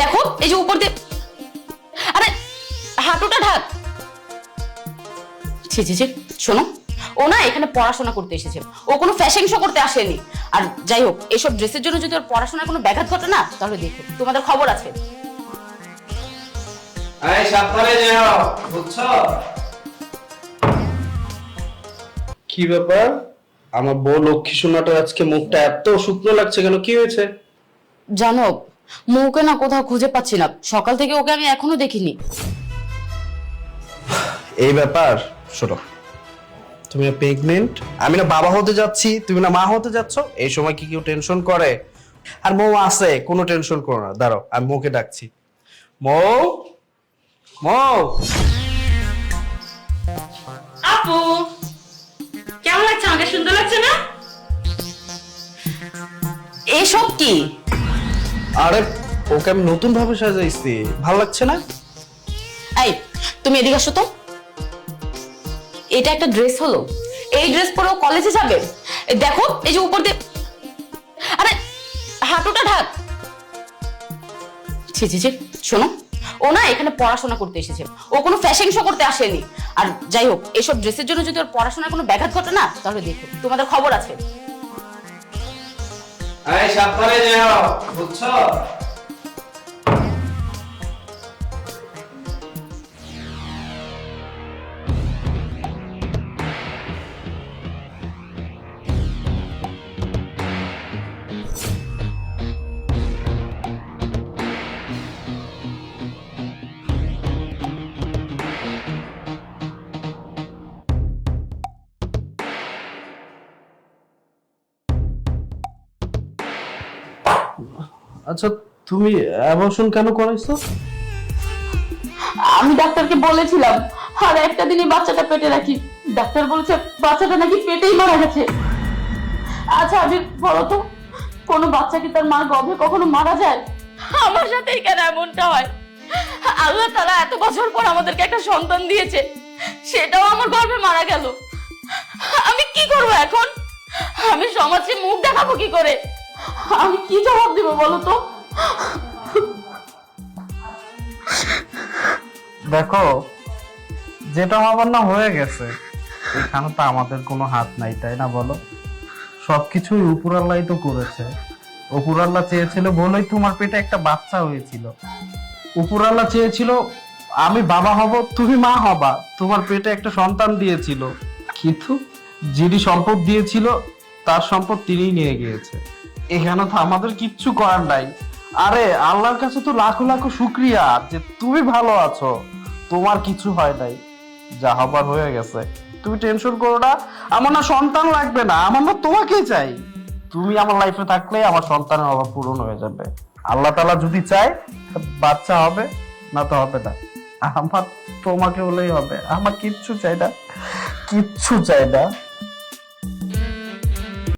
দেখো এই যে উপর দিয়ে। আরে হাঁটুটা ঢাক। ছি ছি ছি শোনো ও না এখানে পড়াশোনা করতে এসেছে। ও কোনো ফ্যাশন শো করতে আসেনি। আর যাই হোক এইসব ড্রেসের জন্য যদি ওর পড়াশোনার কোনো ব্যাঘাত ঘটে না তাহলে দেখো তোমাদের খবর আছে। এই সাবধানে যেও বুঝছ? কি ব্যাপার? আমার বউ লক্ষ্মী সোনাটা আজকে মুখটা এত শুকনো লাগছে কেন? কি হয়েছে? জানো মৌকে না কোথাও খুঁজে পাচ্ছি না। সকাল থেকে ওকে আমি এখনও দেখিনি। এই ব্যাপার শোনো। তুমি না প্রেগনেন্ট আমি না বাবা হতে যাচ্ছি তুমি না মা হতে যাচ্ছ এই সময় কি কেউ টেনশন করে? আর মৌ আছে কোনো টেনশন করো না দাঁড়াও আমি মৌকে ডাকছি। মৌ মৌ। আপু কেমন লাগছে? আমাকে সুন্দর লাগছে না? এসব কি? আরে ওকে আমি নতুন ভাবে সাজাইছি। ভালো লাগছে না? এই, তুমি এদিকে আসো তো। এটা একটা ড্রেস হলো। এই ড্রেস পরে ও কলেজে যাবে। দেখো, এই যে উপর দিয়ে আরে, হাঁটুটা ঢাক। ছি ছি ছি, শোনো। ও না এখানে পড়াশোনা করতে এসেছে। ও কোনো ফ্যাশন শো করতে আসেনি। আর যাই হোক, এসব ড্রেসের জন্য যদি ওর পড়াশোনার কোনো ব্যাঘাত ঘটে না, তাহলে দেখো, তোমাদের খবর আছে। এই সাবধানে যেও বুঝছ? আচ্ছা তুমি অ্যাবর্শন কেন করাইছো? আমি ডাক্তারকে বলেছিলাম আর একটা দিনই বাচ্চাটা পেটে রাখি। ডাক্তার বলছে বাচ্চাটা নাকি পেটেই মারা গেছে। আচ্ছা আমি বলো তো কোনো বাচ্চা কি তার মার গর্ভে কখনো মারা যায়? আমার সাথেই কেন এমনটা হয়? আল্লাহ তারা এত বছর পর আমাদেরকে একটা সন্তান দিয়েছে সেটাও আমার গর্ভে মারা গেল। আমি কি করব এখন? আমি সমাজে মুখ দেখাবো কি করে? আমি কি জবাব দিব বলো তো? দেখো, যেটা হবার না হয়ে গেছে, এখানে তো আমাদের কোনো হাত নাই, তাই না বলো? সবকিছুই উপরাল্লাই তো করেছে। উপরাল্লা চেয়েছিল বলেই তোমার পেটে একটা বাচ্চা হয়েছিল। উপরাল্লা চেয়েছিল, আমি বাবা হব, তুমি মা হবা। তোমার পেটে একটা সন্তান দিয়েছিল। কিন্তু যিনি সম্পদ দিয়েছিল, তার সম্পদ তিনিই নিয়ে গিয়েছে। এখানে তো আমাদের কিচ্ছু করার নাই। আরে, আল্লাহর কাছে তো লাখো লাখো শুক্রিয়া যে তুমি ভালো আছো। তোমার কিছু হয় নাই। যা হবার হয়ে গেছে। তুমি টেনশন করো না। আমার না সন্তান লাগবে না। আমার না তোমাকেই চাই। তুমি আমার লাইফে থাকলে আমার সন্তানের অভাব পূরণ হয়ে যাবে। আল্লাহ তালা যদি চায়, বাচ্চা হবে, না তো হবে না। আমার তোমাকে হলেই হবে। আমার কিচ্ছু চাই না। কিচ্ছু চাই না।